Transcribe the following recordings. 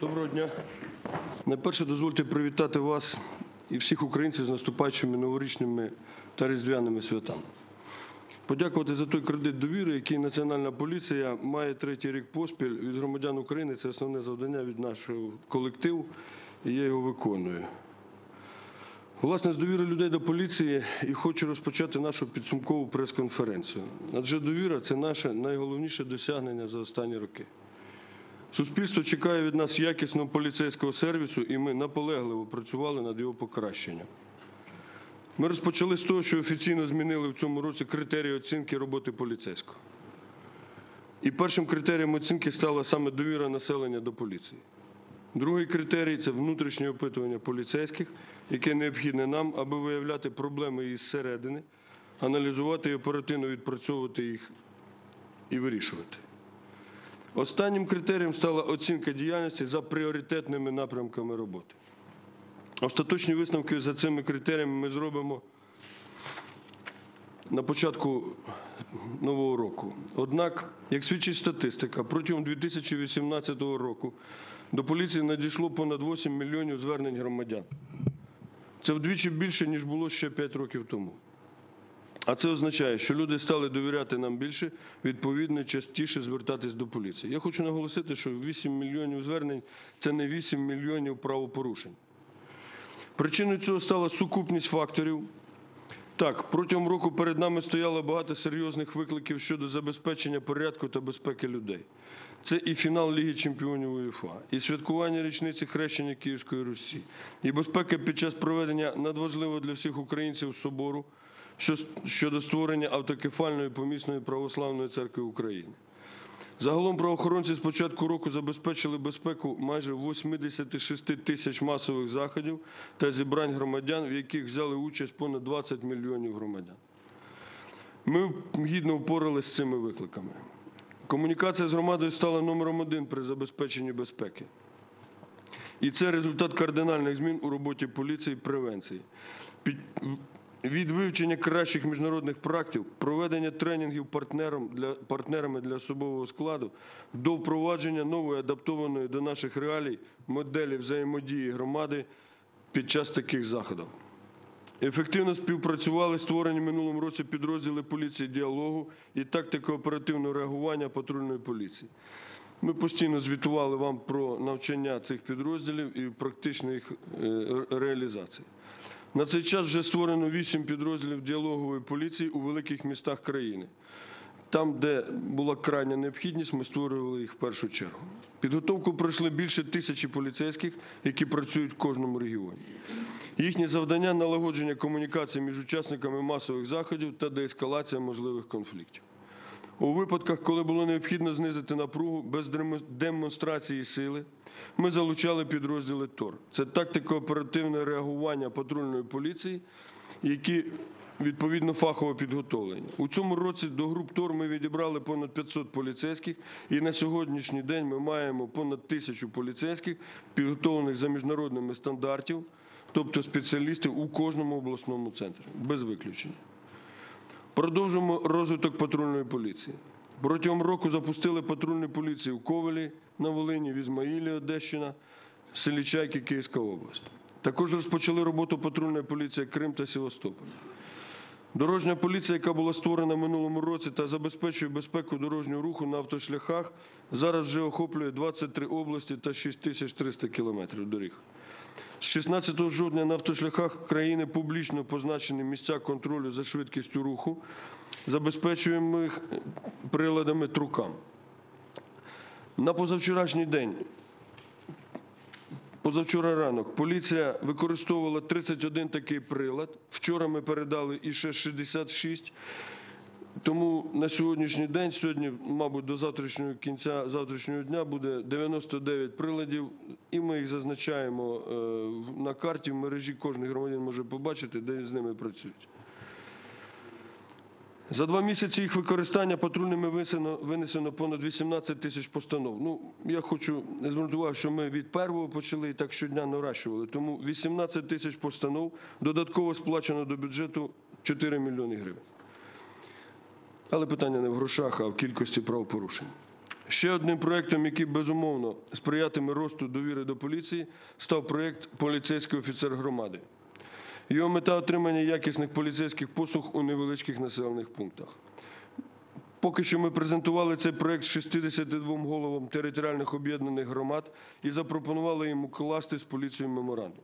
Доброго дня. Найперше дозвольте привітати вас і всіх українців з наступаючими новорічними та різдвяними святами. Подякувати за той кредит довіри, який Національна поліція має третій рік поспіль від громадян України. Це основне завдання від нашого колективу, і я його виконую. Власне, з довіри людей до поліції і хочу розпочати нашу підсумкову прес-конференцію. Адже довіра це наше найголовніше досягнення за останні роки. Суспільство чекає від нас якісного поліцейського сервісу, і ми наполегливо працювали над його покращенням. Ми розпочали з того, що офіційно змінили в цьому році критерії оцінки роботи поліцейського. І першим критерієм оцінки стала саме довіра населення до поліції. Другий критерій це внутрішнє опитування поліцейських, яке необхідне нам, аби виявляти проблеми із середини, аналізувати і оперативно відпрацьовувати їх і вирішувати. Останнім критерієм стала оцінка діяльності за пріоритетними напрямками роботи. Остаточні висновки за цими критеріями ми зробимо на початку нового року. Однак, як свідчить статистика, протягом 2018 року до поліції надійшло понад 8 мільйонів звернень громадян. Це вдвічі більше, ніж було ще 5 років тому. А це означає, що люди стали довіряти нам більше, відповідно, частіше звертатись до поліції. Я хочу наголосити, що 8 мільйонів звернень це не 8 мільйонів правопорушень. Причиною цього стала сукупність факторів. Так, протягом року перед нами стояло багато серйозних викликів щодо забезпечення порядку та безпеки людей. Це і фінал Ліги Чемпіонів УЄФА, і святкування річниці хрещення Київської Русі, і безпека під час проведення надважливого для всіх українців собору щодо створення автокефальної помісної православної церкви України. Загалом правоохоронці з початку року забезпечили безпеку майже 86 тисяч масових заходів та зібрань громадян, в яких взяли участь понад 20 мільйонів громадян. Ми гідно впоралися з цими викликами. Комунікація з громадою стала номером один при забезпеченні безпеки. І це результат кардинальних змін у роботі поліції і превенції. Від вивчення кращих міжнародних практик, проведення тренінгів для, партнерами для особового складу до впровадження нової адаптованої до наших реалій моделі взаємодії громади під час таких заходів. Ефективно співпрацювали створені в минулому році підрозділи поліції діалогу і тактико оперативного реагування патрульної поліції. Ми постійно звітували вам про навчання цих підрозділів і практичну їх е, реалізації. На цей час вже створено вісім підрозділів діалогової поліції у великих містах країни. Там, де була крайня необхідність, ми створювали їх в першу чергу. Підготовку пройшли більше тисячі поліцейських, які працюють в кожному регіоні. Їхнє завдання налагодження комунікації між учасниками масових заходів та деескалація можливих конфліктів. У випадках, коли було необхідно знизити напругу без демо- демонстрації сили, ми залучали підрозділи ТОР. Це тактика оперативне реагування патрульної поліції, які відповідно фахово підготовлені. У цьому році до груп ТОР ми відібрали понад 500 поліцейських, і на сьогоднішній день ми маємо понад тисячу поліцейських, підготовлених за міжнародними стандартів, тобто спеціалістів у кожному обласному центрі, без виключення. Продовжуємо розвиток патрульної поліції. Протягом року запустили патрульну поліцію в Ковелі на Волині, в Ізмаїлі, Одещина, селі Чайки, Київська область. Також розпочали роботу патрульної поліції Крим та Севастополь. Дорожня поліція, яка була створена минулому році та забезпечує безпеку дорожнього руху на автошляхах, зараз вже охоплює 23 області та 6300 кілометрів доріг. З 16 жовтня на автошляхах країни публічно позначені місця контролю за швидкістю руху, забезпечуємо їх приладами трукам. На позавчорашній день, позавчора ранок, поліція використовувала 31 такий прилад. Вчора ми передали і ще 66. Тому на сьогоднішній день, сьогодні, мабуть, до завтрашнього кінця завтрашнього дня буде 99 приладів, і ми їх зазначаємо е, на карті в мережі. Кожен громадянин може побачити, де з ними працюють. За два місяці їх використання патрульними винесено, винесено понад 18 тисяч постанов. Ну, я хочу звернути увагу, що ми від першого почали і так щодня наращували. Тому 18 тисяч постанов додатково сплачено до бюджету 4 мільйони гривень. Але питання не в грошах, а в кількості правопорушень. Ще одним проєктом, який безумовно сприятиме росту довіри до поліції, став проєкт Поліцейський офіцер громади. Його мета отримання якісних поліцейських послуг у невеличких населених пунктах. Поки що ми презентували цей проєкт 62 головам територіальних об'єднаних громад і запропонували їм укласти з поліцією меморандум.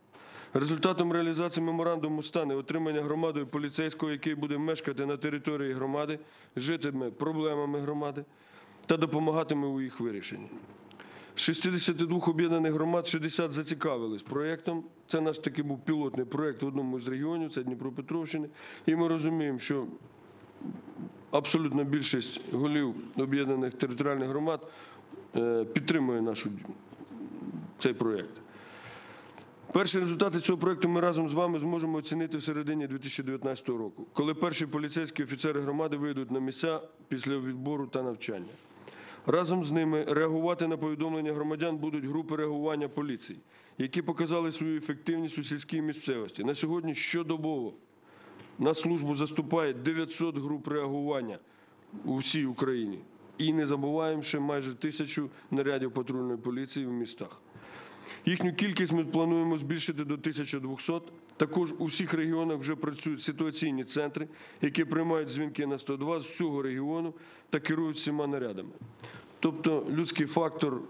Результатом реалізації меморандуму стане отримання громадою поліцейського, який буде мешкати на території громади, житиме проблемами громади та допомагатиме у їх вирішенні. З 62 об'єднаних громад 60 зацікавились проєктом. Це наш такий був пілотний проєкт в одному з регіонів, це Дніпропетровщини. І ми розуміємо, що абсолютна більшість голів об'єднаних територіальних громад е, підтримує цей проєкт. Перші результати цього проєкту ми разом з вами зможемо оцінити в середині 2019 року, коли перші поліцейські офіцери громади вийдуть на місця після відбору та навчання. Разом з ними реагувати на повідомлення громадян будуть групи реагування поліції, які показали свою ефективність у сільській місцевості. На сьогодні щодобово на службу заступає 900 груп реагування у всій Україні. І не забуваємо ще майже тисячу нарядів патрульної поліції в містах. Їхню кількість ми плануємо збільшити до 1200. Також у всіх регіонах вже працюють ситуаційні центри, які приймають дзвінки на 102 з всього регіону та керують всіма нарядами. Тобто людський фактор,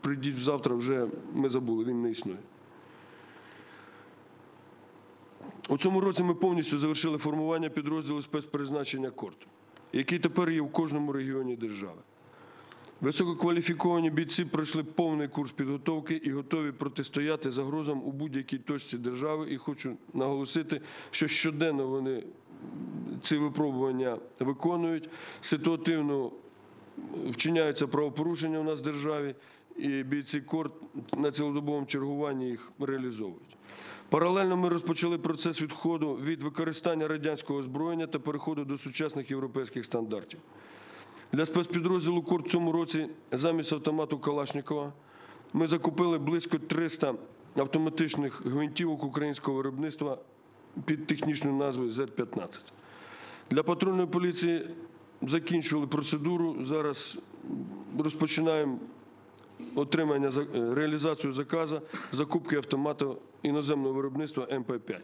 прийдіть завтра, вже ми забули, він не існує. У цьому році ми повністю завершили формування підрозділу спецпризначення КОРТ, який тепер є в кожному регіоні держави. Висококваліфіковані бійці пройшли повний курс підготовки і готові протистояти загрозам у будь-якій точці держави. І хочу наголосити, що щоденно вони ці випробування виконують, ситуативно вчиняються правопорушення у нас в державі, і бійці КОРТ на цілодобовому чергуванні їх реалізовують. Паралельно ми розпочали процес відходу від використання радянського озброєння та переходу до сучасних європейських стандартів. Для спецпідрозділу КОР в цьому році замість автомату Калашникова ми закупили близько 300 автоматичних гвинтівок українського виробництва під технічною назвою Z-15. Для патрульної поліції закінчували процедуру. Зараз розпочинаємо отримання е, реалізацію заказу закупки автомату іноземного виробництва МП-5.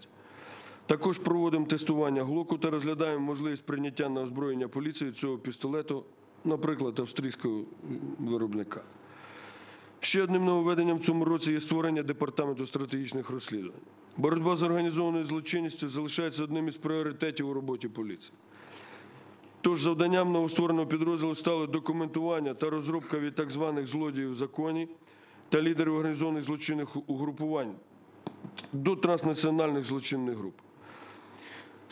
Також проводимо тестування глоку та розглядаємо можливість прийняття на озброєння поліції цього пістолету, наприклад, австрійського виробника. Ще одним нововведенням в цьому році є створення департаменту стратегічних розслідувань. Боротьба з організованою злочинністю залишається одним із пріоритетів у роботі поліції. Тож завданням новоствореного підрозділу стало документування та розробка від так званих злодіїв в законі та лідерів організованих злочинних угрупувань до транснаціональних злочинних груп.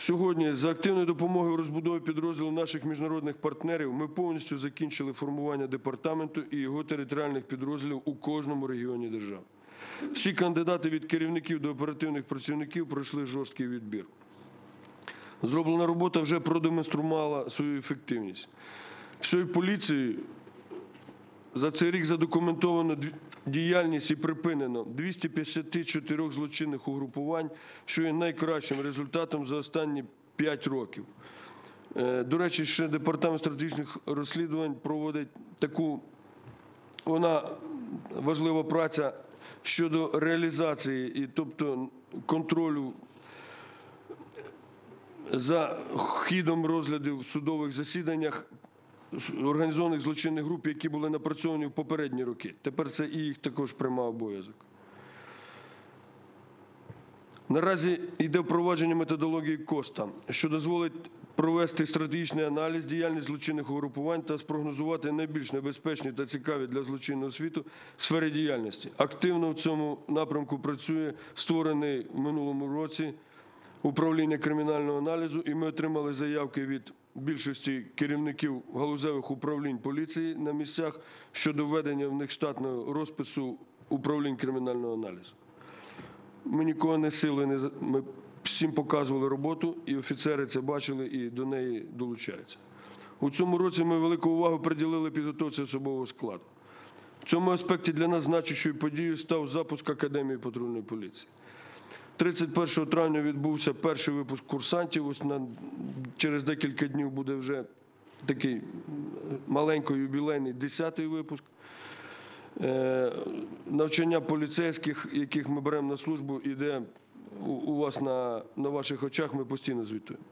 Сьогодні за активною допомогою у розбудові підрозділу наших міжнародних партнерів ми повністю закінчили формування департаменту і його територіальних підрозділів у кожному регіоні держави. Всі кандидати від керівників до оперативних працівників пройшли жорсткий відбір. Зроблена робота вже продемонструвала свою ефективність. Всією поліцією за цей рік задокументовано діяльність і припинено 254 злочинних угрупувань, що є найкращим результатом за останні 5 років. Е, До речі, ще департамент стратегічних розслідувань проводить таку вона важлива праця щодо реалізації і тобто контролю за хідом розглядів в судових засіданнях організованих злочинних груп, які були напрацьовані в попередні роки. Тепер це і їх також пряма обов'язок. Наразі йде впровадження методології КОСТА, що дозволить провести стратегічний аналіз діяльність злочинних угрупувань та спрогнозувати найбільш небезпечні та цікаві для злочинного світу сфери діяльності. Активно в цьому напрямку працює створений в минулому році управління кримінального аналізу, і ми отримали заявки від більшості керівників галузевих управлінь поліції на місцях щодо введення в них штатного розпису управлінь кримінального аналізу. Ми нікого не сили не ми всім показували роботу, і офіцери це бачили і до неї долучаються. У цьому році ми велику увагу приділили підготовці особового складу. В цьому аспекті для нас значущою подією став запуск Академії патрульної поліції. 31 травня відбувся перший випуск курсантів. Ось на, через декілька днів буде вже такий маленько юбілейний 10-й випуск. Е, Навчання поліцейських, яких ми беремо на службу, іде у- у вас на, на ваших очах, ми постійно звітуємо.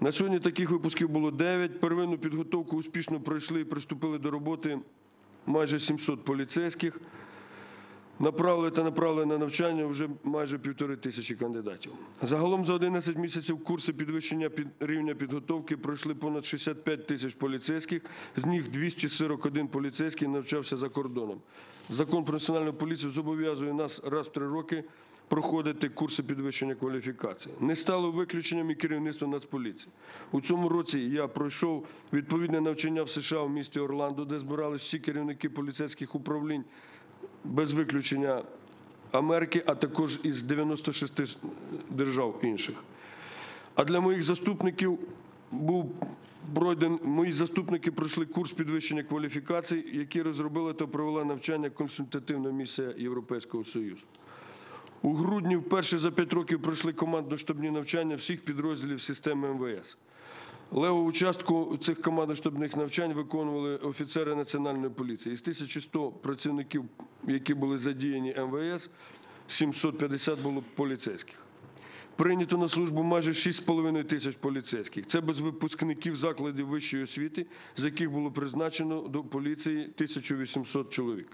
На сьогодні таких випусків було 9. Первинну підготовку успішно пройшли і приступили до роботи майже 700 поліцейських. Направили та направили на навчання вже майже півтори тисячі кандидатів. Загалом за 11 місяців курси підвищення під рівня підготовки пройшли понад 65 тисяч поліцейських, з них 241 поліцейський навчався за кордоном. Закон про національну поліцію зобов'язує нас раз в три роки проходити курси підвищення кваліфікації. Не стало виключенням і керівництво Нацполіції. У цьому році я пройшов відповідне навчання в США в місті Орландо, де збирались всі керівники поліцейських управлінь без виключення Америки, а також із 96 держав інших. А для моїх заступників був пройден, мої заступники пройшли курс підвищення кваліфікацій, який розробила та провела навчання консультативна місія Європейського Союзу. У грудні вперше за 5 років пройшли командно-штабні навчання всіх підрозділів системи МВС. Левову частку цих командно-штабних навчань виконували офіцери Національної поліції. Із 1100 працівників, які були задіяні МВС, 750 було поліцейських. Прийнято на службу майже 6,5 тисяч поліцейських. Це без випускників закладів вищої освіти, з яких було призначено до поліції 1800 чоловік.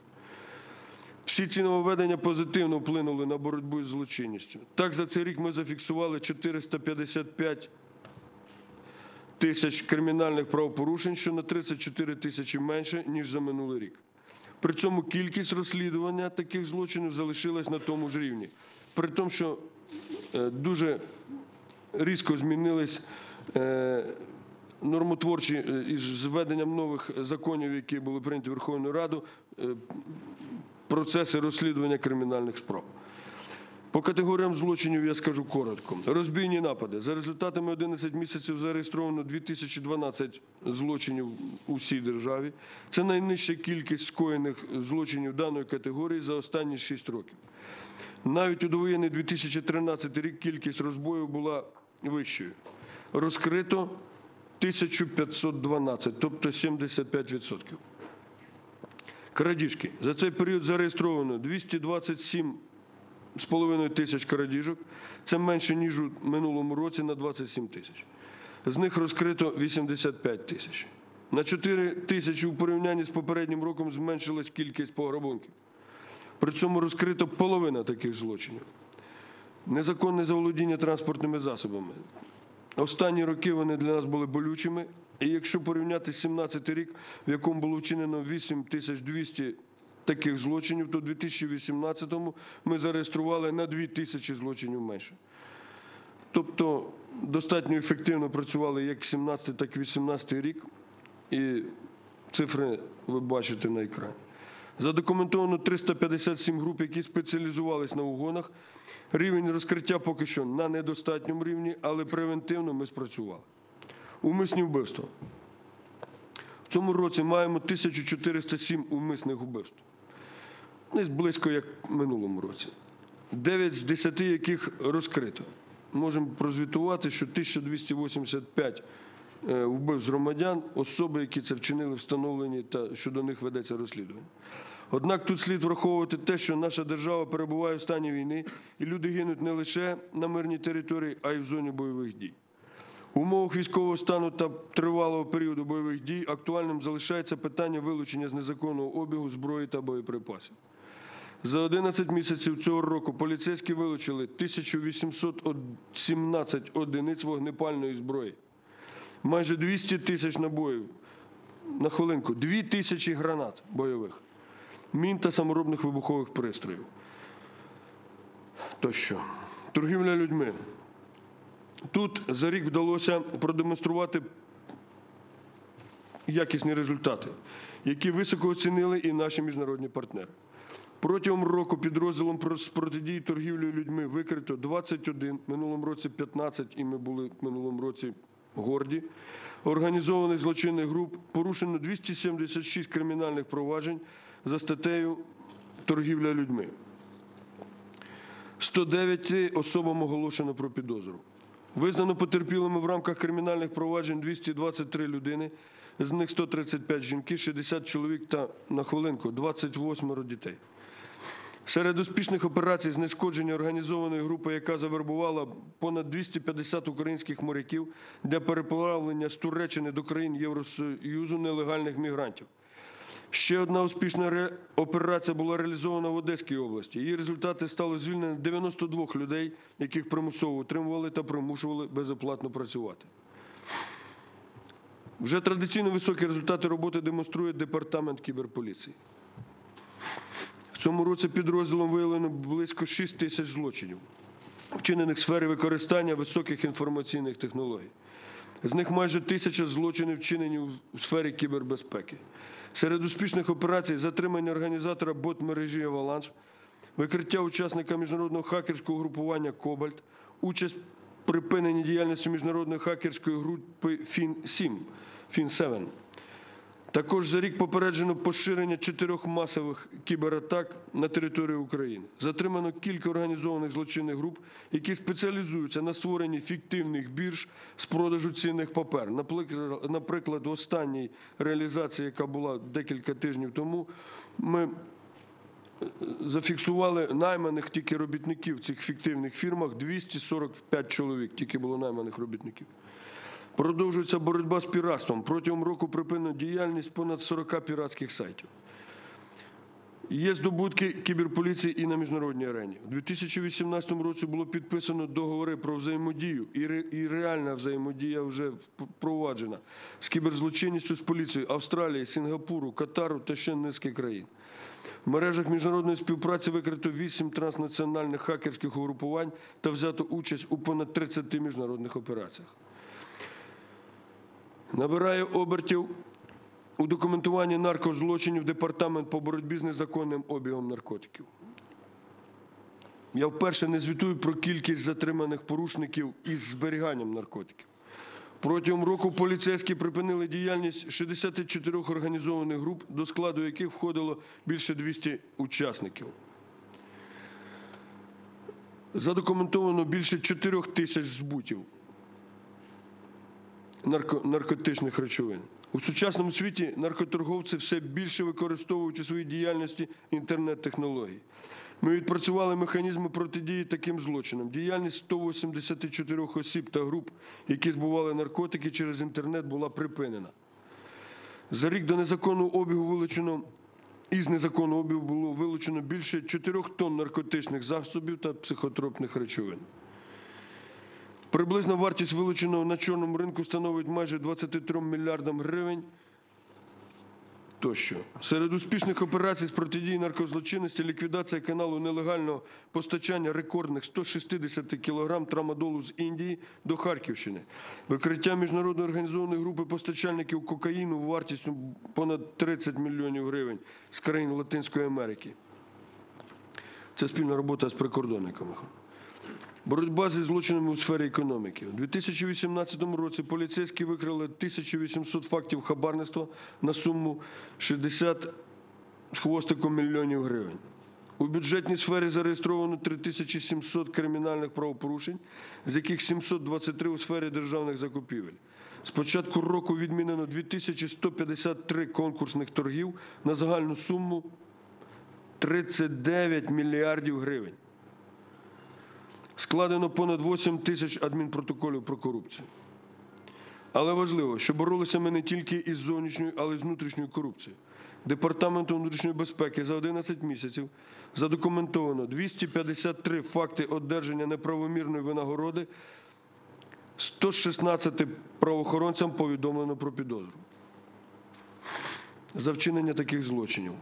Всі ці нововведення позитивно вплинули на боротьбу із злочинністю. Так, за цей рік ми зафіксували 455 тисяч кримінальних правопорушень, що на 34 тисячі менше, ніж за минулий рік. При цьому кількість розслідування таких злочинів залишилась на тому ж рівні. При тому, що е, дуже різко змінились е, нормотворчі е, із введенням нових законів, які були прийняті Верховною Радою, е, процеси розслідування кримінальних справ. По категоріям злочинів я скажу коротко. Розбійні напади. За результатами 11 місяців зареєстровано 2012 злочинів у всій державі. Це найнижча кількість скоєних злочинів даної категорії за останні 6 років. Навіть у довоєнний 2013 рік кількість розбоїв була вищою. Розкрито 1512, тобто 75%. Крадіжки. За цей період зареєстровано 227 з половиною тисяч крадіжок. Це менше, ніж у минулому році на 27 тисяч. З них розкрито 85 тисяч. На 4 тисячі у порівнянні з попереднім роком зменшилась кількість пограбунків. При цьому розкрито половина таких злочинів. Незаконне заволодіння транспортними засобами. Останні роки вони для нас були болючими. І якщо порівняти 17 рік, в якому було вчинено 8200 таких злочинів, то у 2018-му ми зареєстрували на 2 тисячі злочинів менше. Тобто достатньо ефективно працювали як 17, так і 18 рік, і цифри ви бачите на екрані. Задокументовано 357 груп, які спеціалізувались на угонах. Рівень розкриття поки що на недостатньому рівні, але превентивно ми спрацювали. Умисні вбивства. В цьому році маємо 1407 умисних вбивств. Десь близько як минулому році. 9 з 10 яких розкрито. Можемо прозвітувати, що 1285 е, вбивств громадян, особи, які це вчинили, встановлені та щодо них ведеться розслідування. Однак тут слід враховувати те, що наша держава перебуває в стані війни, і люди гинуть не лише на мирній території, а й в зоні бойових дій. В умовах військового стану та тривалого періоду бойових дій актуальним залишається питання вилучення з незаконного обігу зброї та боєприпасів. За 11 місяців цього року поліцейські вилучили 1817 одиниць вогнепальної зброї, майже 200 тисяч набоїв. На хвилинку, 2 тисячі гранат бойових, мін та саморобних вибухових пристроїв. Тощо. Торгівля людьми. Тут за рік вдалося продемонструвати якісні результати, які високо оцінили і наші міжнародні партнери. Протягом року підрозділом про- протидії торгівлі людьми викрито 21, в минулому році 15, і ми були в минулому році горді. Організованих злочинних груп порушено 276 кримінальних проваджень за статтею торгівля людьми. 109 особам оголошено про підозру. Визнано потерпілими в рамках кримінальних проваджень 223 людини. з них 135 жінки, 60 чоловік та на хвилинку 28 дітей. Серед успішних операцій знешкодження організованої групи, яка завербувала понад 250 українських моряків для переплавлення з Туреччини до країн Євросоюзу нелегальних мігрантів. Ще одна успішна операція була реалізована в Одеській області. Її результати стали звільнення 92 людей, яких примусово утримували та примушували безоплатно працювати. Вже традиційно високі результати роботи демонструє департамент кіберполіції. Цьому році підрозділом виявлено близько 6 тисяч злочинів, вчинених в сфері використання високих інформаційних технологій. З них майже тисяча злочинів вчинені у сфері кібербезпеки. Серед успішних операцій затримання організатора бот-мережі Аваланш, викриття учасника міжнародного хакерського групування Кобальт, участь в припиненні діяльності міжнародної хакерської групи Фін-7, Фін-7. Також за рік попереджено поширення чотирьох масових кібератак на території України. Затримано кілька організованих злочинних груп, які спеціалізуються на створенні фіктивних бірж з продажу цінних папер. Наприклад, в останній реалізації, яка була декілька тижнів тому, ми е, зафіксували найманих тільки робітників в цих фіктивних фірмах 245 чоловік, тільки було найманих робітників. Продовжується боротьба з піратством. Протягом року припинено діяльність понад 40 піратських сайтів. Є здобутки кіберполіції і на міжнародній арені. У 2018 році було підписано договори про взаємодію, і, ре, і реальна взаємодія вже впроваджена з кіберзлочинністю з поліцією Австралії, Сінгапуру, Катару та ще низки країн. В мережах міжнародної співпраці викрито 8 транснаціональних хакерських угрупувань та взято участь у понад 30 міжнародних операціях. Набирає обертів у документуванні наркозлочинів Департамент по боротьбі з незаконним обігом наркотиків. Я вперше не звітую про кількість затриманих порушників із зберіганням наркотиків. Протягом року поліцейські припинили діяльність 64 організованих груп, до складу яких входило більше 200 учасників. Задокументовано більше 4 тисяч збутів нарко- наркотичних речовин. У сучасному світі наркоторговці все більше використовують у своїй діяльності інтернет-технології. Ми відпрацювали механізми протидії таким злочинам. Діяльність 184 осіб та груп, які збували наркотики через інтернет, була припинена. За рік до незаконного обігу вилучено із незаконного обігу було вилучено більше 4 тонн наркотичних засобів та психотропних речовин. Приблизна вартість вилученого на чорному ринку становить майже 23 мільярдам гривень. Тощо. Серед успішних операцій з протидії наркозлочинності ліквідація каналу нелегального постачання рекордних 160 кг трамадолу з Індії до Харківщини, викриття міжнародної організованої групи постачальників кокаїну вартістю понад 30 мільйонів гривень з країн Латинської Америки. Це спільна робота з прикордонниками. Боротьба зі злочинами у сфері економіки. У 2018 році поліцейські викрили 1800 фактів хабарництва на суму 60 з хвостиком мільйонів гривень. У бюджетній сфері зареєстровано 3700 кримінальних правопорушень, з яких 723 у сфері державних закупівель. З початку року відмінено 2153 конкурсних торгів на загальну суму 39 мільярдів гривень. Складено понад 8 тисяч адмінпротоколів про корупцію. Але важливо, що боролися ми не тільки із зовнішньою, але й з внутрішньою корупцією. Департаментом внутрішньої безпеки за 11 місяців задокументовано 253 факти одержання неправомірної винагороди, 116 правоохоронцям повідомлено про підозру. За вчинення таких злочинів.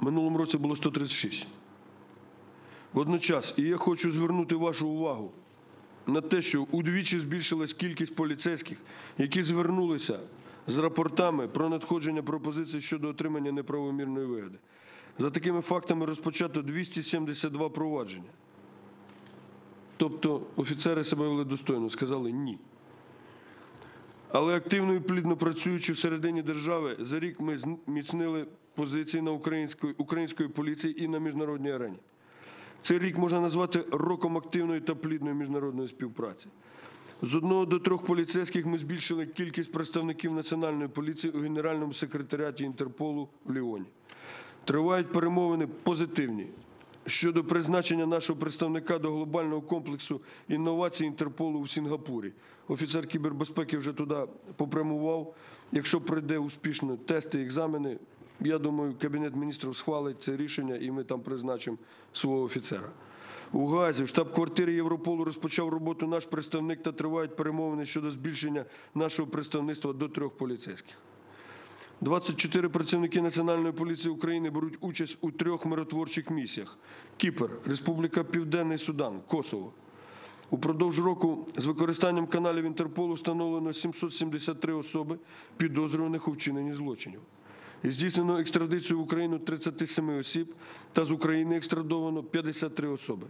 Минулому році було 136. Водночас, і я хочу звернути вашу увагу на те, що удвічі збільшилась кількість поліцейських, які звернулися з рапортами про надходження пропозицій щодо отримання неправомірної вигоди. За такими фактами розпочато 272 провадження. Тобто офіцери себе вели достойно, сказали ні. Але активно і плідно працюючи всередині держави, за рік ми зміцнили позиції на української, української поліції і на міжнародній арені. Цей рік можна назвати роком активної та плідної міжнародної співпраці. З одного до трьох поліцейських ми збільшили кількість представників Національної поліції у Генеральному секретаріаті Інтерполу в Ліоні. Тривають перемовини позитивні щодо призначення нашого представника до глобального комплексу інновацій Інтерполу у Сінгапурі. Офіцер кібербезпеки вже туди попрямував. Якщо пройде успішно тести, екзамени, я думаю, Кабінет міністрів схвалить це рішення і ми там призначимо свого офіцера. У Газі в штаб-квартирі Європолу розпочав роботу наш представник та тривають перемовини щодо збільшення нашого представництва до трьох поліцейських. 24 працівники Національної поліції України беруть участь у трьох миротворчих місіях: Кіпр, Республіка Південний Судан, Косово. Упродовж року з використанням каналів Інтерполу встановлено 773 особи, підозрюваних у вчиненні злочинів. Здійснено екстрадицію в Україну 37 осіб, та з України екстрадовано 53 особи.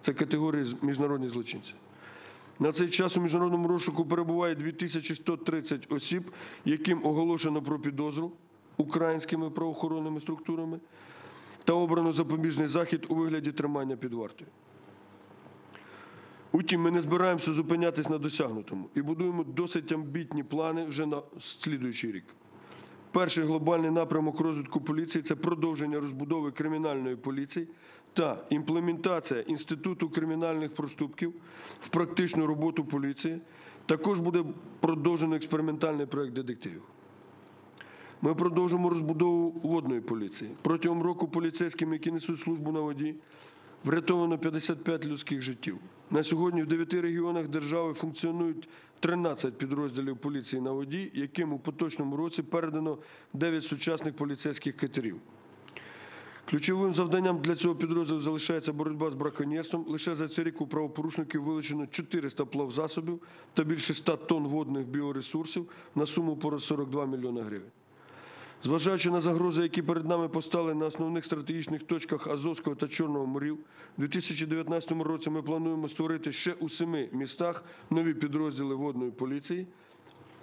Це категорії з- міжнародні злочинці. На цей час у міжнародному розшуку перебуває 2130 осіб, яким оголошено про підозру українськими правоохоронними структурами та обрано запобіжний захід у вигляді тримання під вартою. Утім, ми не збираємося зупинятись на досягнутому і будуємо досить амбітні плани вже на слідуючий рік. Перший глобальний напрямок розвитку поліції це продовження розбудови кримінальної поліції та імплементація інституту кримінальних проступків в практичну роботу поліції. Також буде продовжено експериментальний проект детективів. Ми продовжимо розбудову водної поліції. Протягом року поліцейськими, які несуть службу на воді, врятовано 55 людських життів. На сьогодні в 9 регіонах держави функціонують 13 підрозділів поліції на воді, яким у поточному році передано 9 сучасних поліцейських катерів. Ключовим завданням для цього підрозділу залишається боротьба з браконьєрством. Лише за цей рік у правопорушників вилучено 400 плавзасобів та більше 100 тонн водних біоресурсів на суму понад 42 мільйона гривень. Зважаючи на загрози, які перед нами постали на основних стратегічних точках Азовського та Чорного морів, у 2019 році ми плануємо створити ще у семи містах нові підрозділи водної поліції,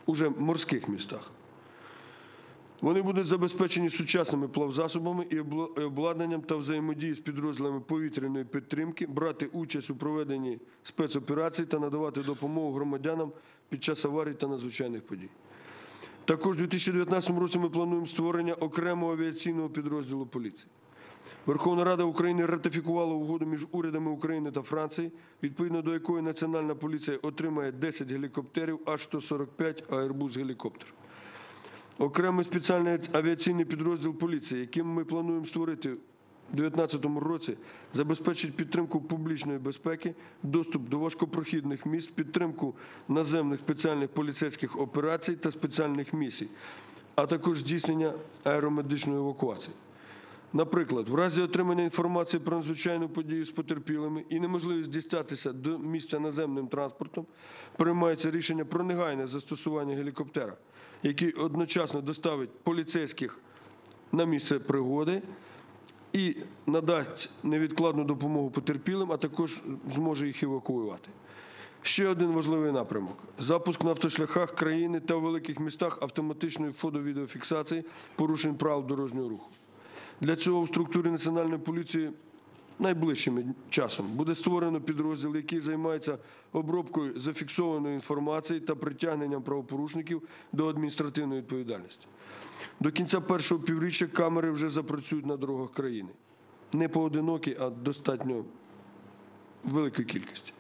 уже морських містах. Вони будуть забезпечені сучасними плавзасобами і обладнанням та взаємодії з підрозділами повітряної підтримки, брати участь у проведенні спецоперацій та надавати допомогу громадянам під час аварій та надзвичайних подій. Також у 2019 році ми плануємо створення окремого авіаційного підрозділу поліції. Верховна Рада України ратифікувала угоду між урядами України та Франції, відповідно до якої Національна поліція отримає 10 гелікоптерів Аж-145 Airbus гелікоптер. Окремий спеціальний авіаційний підрозділ поліції, яким ми плануємо створити 2019 році, забезпечить підтримку публічної безпеки, доступ до важкопрохідних міст, підтримку наземних спеціальних поліцейських операцій та спеціальних місій, а також здійснення аеромедичної евакуації. Наприклад, в разі отримання інформації про надзвичайну подію з потерпілими і неможливість дістатися до місця наземним транспортом, приймається рішення про негайне застосування гелікоптера, який одночасно доставить поліцейських на місце пригоди і надасть невідкладну допомогу потерпілим, а також зможе їх евакуювати. Ще один важливий напрямок: запуск на автошляхах країни та у великих містах автоматичної фото-відеофіксації порушень прав дорожнього руху. Для цього в структурі Національної поліції найближчим часом буде створено підрозділ, який займається обробкою зафіксованої інформації та притягненням правопорушників до адміністративної відповідальності. До кінця першого півріччя камери вже запрацюють на дорогах країни. Не поодинокі, а достатньо великої кількості.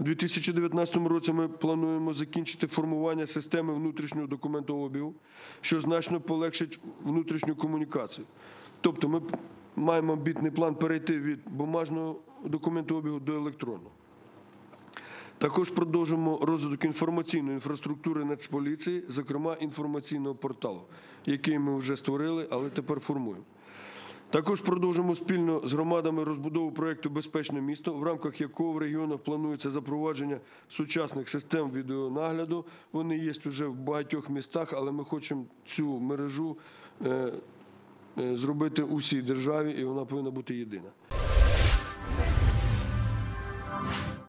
У 2019 році ми плануємо закінчити формування системи внутрішнього документообігу, що значно полегшить внутрішню комунікацію. Тобто ми маємо амбітний план перейти від бумажного документообігу до електронного. Також продовжимо розвиток інформаційної інфраструктури Нацполіції, зокрема інформаційного порталу, який ми вже створили, але тепер формуємо. Також продовжимо спільно з громадами розбудову проєкту Безпечне місто, в рамках якого в регіонах планується запровадження сучасних систем відеонагляду. Вони є вже в багатьох містах, але ми хочемо цю мережу е, е, зробити у всій державі, і вона повинна бути єдина.